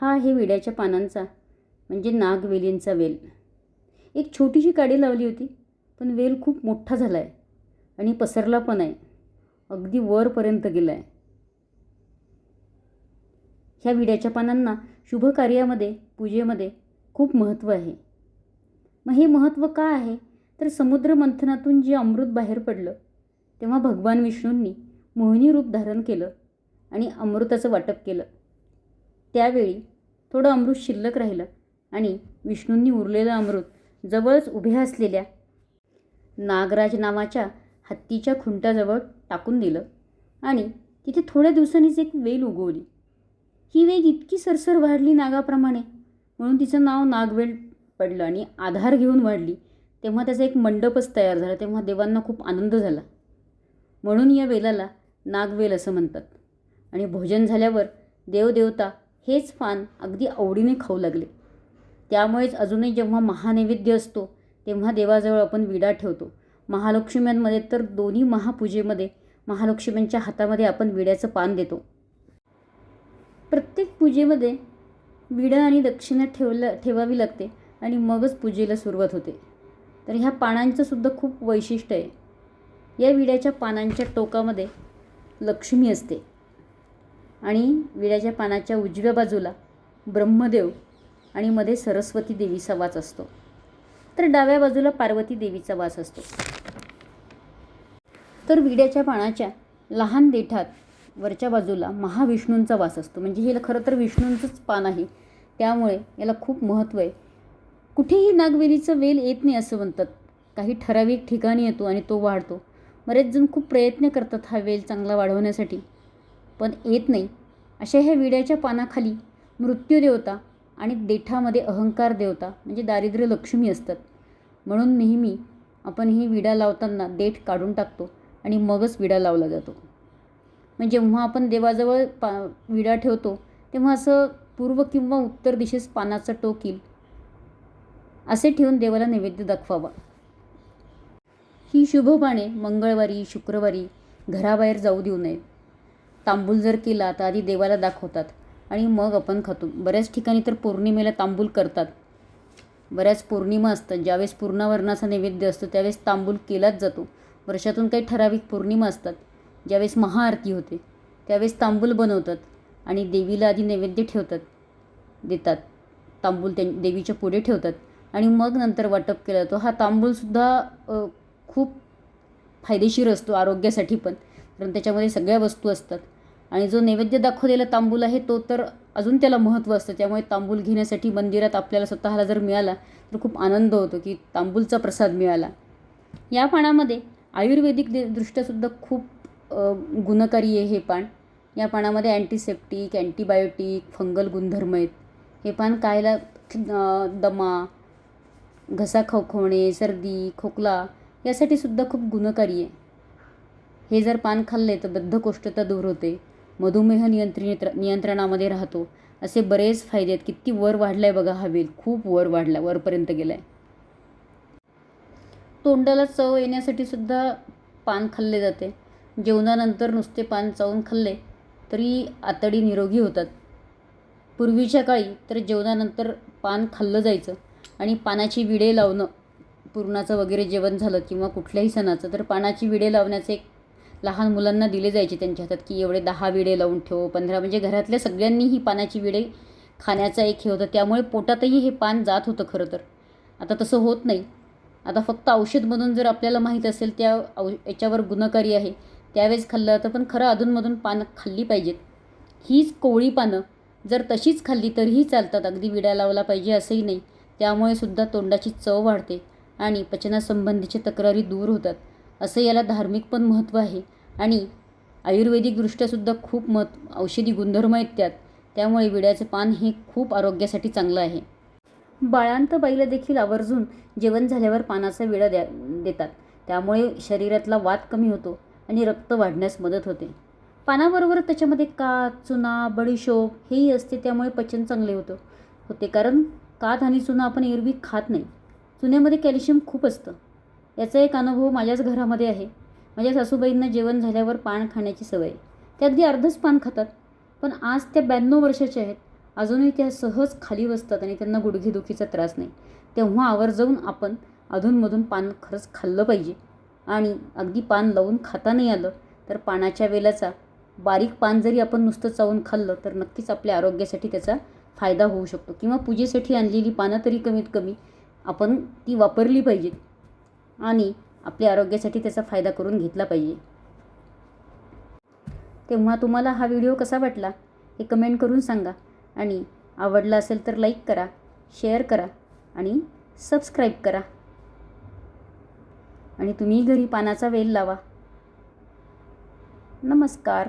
हा आहे विड्याच्या पानांचा म्हणजे नागवेलींचा वेल. एक छोटीशी काडी लावली होती पण वेल खूप मोठा झाला आहे आणि पसरला पण आहे. अगदी वरपर्यंत गेला आहे ह्या विड्याच्या पानांना शुभ कार्यामध्ये पूजेमध्ये खूप महत्त्व आहे. मग हे महत्त्व का आहे? तर समुद्र मंथनातून जे अमृत बाहेर पडलं तेव्हा भगवान विष्णूंनी मोहिनी रूप धारण केलं आणि अमृताचं वाटप केलं. त्यावेळी थोडं अमृत शिल्लक राहिलं आणि विष्णूंनी उरलेलं अमृत जवळच उभ्या असलेल्या नागराज नावाच्या हत्तीच्या खुंटाजवळ टाकून दिलं आणि तिथे थोड्या दिवसांनीच एक वेल उगवली. ही वेग इतकी सरसर वाढली नागाप्रमाणे म्हणून तिचं नाव नागवेल पडलं आणि आधार घेऊन वाढली. तेव्हा त्याचा एक मंडपच तयार झाला तेव्हा देवांना खूप आनंद झाला. म्हणून या वेलाला नागवेल असं म्हणतात. आणि भोजन झाल्यावर देवदेवता हेच पान अगदी आवडीने खाऊ लागले. त्यामुळेच अजूनही जेव्हा महानैवेद्य असतो तेव्हा देवाजवळ आपण विडा ठेवतो. महालक्ष्म्यांमध्ये तर दोन्ही महापूजेमध्ये महालक्ष्म्यांच्या हातामध्ये आपण विड्याचं पान देतो. प्रत्येक पूजेमध्ये विडा आणि दक्षिणा ठेवलं ठेवावी लागते आणि मगच पूजेला सुरुवात होते. तर ह्या पानांचं सुद्धा खूप वैशिष्ट्य आहे. या विड्याच्या पानांच्या टोकामध्ये लक्ष्मी असते. आणि विड्याच्या पानाच्या उजव्या बाजूला ब्रह्मदेव आणि मध्ये सरस्वती देवीचा वास असतो. तर डाव्या बाजूला पार्वती देवीचा वास असतो. तर विड्याच्या पानाच्या लहान देठात वरच्या बाजूला महाविष्णूंचा वास असतो. म्हणजे हे खरं तर विष्णूंचंच पान आहे. त्यामुळे याला खूप महत्त्व आहे. कुठेही नागवेलीचं वेल येत नाही असं म्हणतात. काही ठराविक ठिकाणी येतो आणि तो वाढतो. बरेच जण खूप प्रयत्न करतात हा वेल चांगला वाढवण्यासाठी. पण येत नाही. अशा ह्या विड्याच्या पानाखाली मृत्यूदेवता आणि देठामध्ये अहंकार देवता म्हणजे दारिद्र्य लक्ष्मी असतात. म्हणून नेहमी आपण ही विडा लावताना देठ काढून टाकतो आणि मगच विडा लावला जातो. म्हणजे जेव्हा आपण देवाजवळ पा विडा ठेवतो तेव्हा असं पूर्व किंवा उत्तर दिशेस पानाचं टोक येईल. असे ठेवून देवाला नैवेद्य दाखवावा. ही शुभ पाने मंगळवारी शुक्रवारी घराबाहेर जाऊ देऊ नयेत. तांबूल जर केला तर आधी देवाला दाखवतात. आणि मग आपण खातो. बऱ्याच ठिकाणी तर पौर्णिमेला तांबूल करतात. बऱ्याच पौर्णिमा असतात. ज्यावेळेस पूर्णावरणाचा नैवेद्य असतो त्यावेळेस तांबूल केलाच जातो. वर्षातून काही ठराविक पौर्णिमा असतात. ज्यावेळेस महाआरती होते त्यावेळेस तांबूल बनवतात आणि देवीला आधी नैवेद्य ठेवतात देतात. तांबूल त्या देवीच्या पुढे ठेवतात. आणि मग नंतर वाटप केला जातो. हा तांबूलसुद्धा खूप फायदेशीर असतो आरोग्यासाठी पण. कारण त्याच्यामध्ये सगळ्या वस्तू असतात. आणि जो नैवेद्य दाखवलेला तांबूल आहे तो तर अजून त्याला महत्त्व असतं. त्यामुळे तांबूल घेण्यासाठी मंदिरात आपल्याला स्वतःला जर मिळाला तर खूप आनंद होतो की तांबूलचा प्रसाद मिळाला. या पानामध्ये आयुर्वेदिक दृष्ट्यासुद्धा खूप गुणकारी आहे हे पान. या पानामध्ये अँटीसेप्टिक अँटीबायोटिक फंगल गुणधर्म आहेत. हे पान कायला दमा घसा खवखवणे सर्दी खोकला यासाठी सुद्धा खूप गुणकारी आहे. हे जर पान खाल्ले तर बद्धकोष्ठता दूर होते. मधुमेह नियंत्रित नियंत्रणामध्ये राहतो. असे बरेच फायदे आहेत. किती वर वाढला आहे बघा हवेल खूप वर वाढला वरपर्यंत गेला आहे तोंडाला चव येण्यासाठी सुद्धा पान खाल्ले जाते. जेवणानंतर नुसते पान चावून खाल्ले तरी आतडी निरोगी होतात. पूर्वीच्या काळी तर जेवणानंतर पान खाल्लं जायचं आणि पानाची विडे लावणं पुरणाचं वगैरे जेवण झालं किंवा कुठल्याही सणाचं तर पानाची विडे लावण्याचे एक लहान मुलांना दिले जायचे त्यांच्या हातात की एवढे दहा विडे लावून ठेव पंधरा म्हणजे घरातल्या सगळ्यांनी ही पानाची विडे खाण्याचा एक हे होतं. त्यामुळे पोटातही हे पान जात होतं खरं तर. आता तसं होत नाही. आता फक्त औषध म्हणून जर आपल्याला माहीत असेल त्या औ याच्यावर गुणकारी आहे. त्यावेळेस खाल्लं तर पण खरं अधूनमधून पानं खाल्ली पाहिजेत. हीच कोवळी पानं जर तशीच खाल्ली तरीही चालतात. अगदी विडा लावला पाहिजे असंही नाही. त्यामुळे सुद्धा तोंडाची चव वाढते आणि पचनासंबंधीच्या तक्रारी दूर होतात. असं याला धार्मिक पण महत्त्व आहे. आणि आयुर्वेदिकदृष्ट्यासुद्धा खूप मत औषधी गुणधर्म आहेत त्यात. त्यामुळे विड्याचे पान हे खूप आरोग्यासाठी चांगलं आहे. बाळांत बाईला देखील आवर्जून जेवण झाल्यावर पानाचा विडा द्या देतात. त्यामुळे शरीरातला वात कमी होतो आणि रक्त वाढण्यास मदत होते. पानाबरोबर त्याच्यामध्ये कात चुना बडीशोप हेही असते त्यामुळे पचन चांगले होतं होते. कारण कात आणि चुना आपण एरवी खात नाही. चुन्यामध्ये कॅल्शियम खूप असतं. याचा एक अनुभव माझ्याच घरामध्ये आहे. माझ्या सासूबाईंना जेवण झाल्यावर पान खाण्याची सवय. ते अगदी अर्धच पान खातात. पण आज त्या ब्याण्णव वर्षाच्या आहेत. अजूनही त्या सहज खाली बसतात आणि त्यांना गुडघेदुखीचा त्रास नाही. तेव्हा आवर्जवून आपण अधूनमधून पान खरंच खाल्लं पाहिजे. आणि अगदी पान लावून खाता नाही आलं तर पानाच्या वेलाचा बारीक पान जरी आपण नुसतं चावून खाल्लं तर नक्कीच आपल्या आरोग्यासाठी त्याचा फायदा होऊ शकतो. किंवा पूजेसाठी आणलेली पानं तरी कमीत कमी आपण ती वापरली पाहिजेत. आणि आपल्या आरोग्यासाठी त्याचा फायदा करून घेतला पाहिजे. तेव्हा तुम्हाला हा व्हिडिओ कसा वाटला हे कमेंट करून सांगा आणि आवडला असेल तर लाईक करा शेअर करा आणि सबस्क्राईब करा. आणि तुम्ही घरी पानाचा वेल लावा. नमस्कार.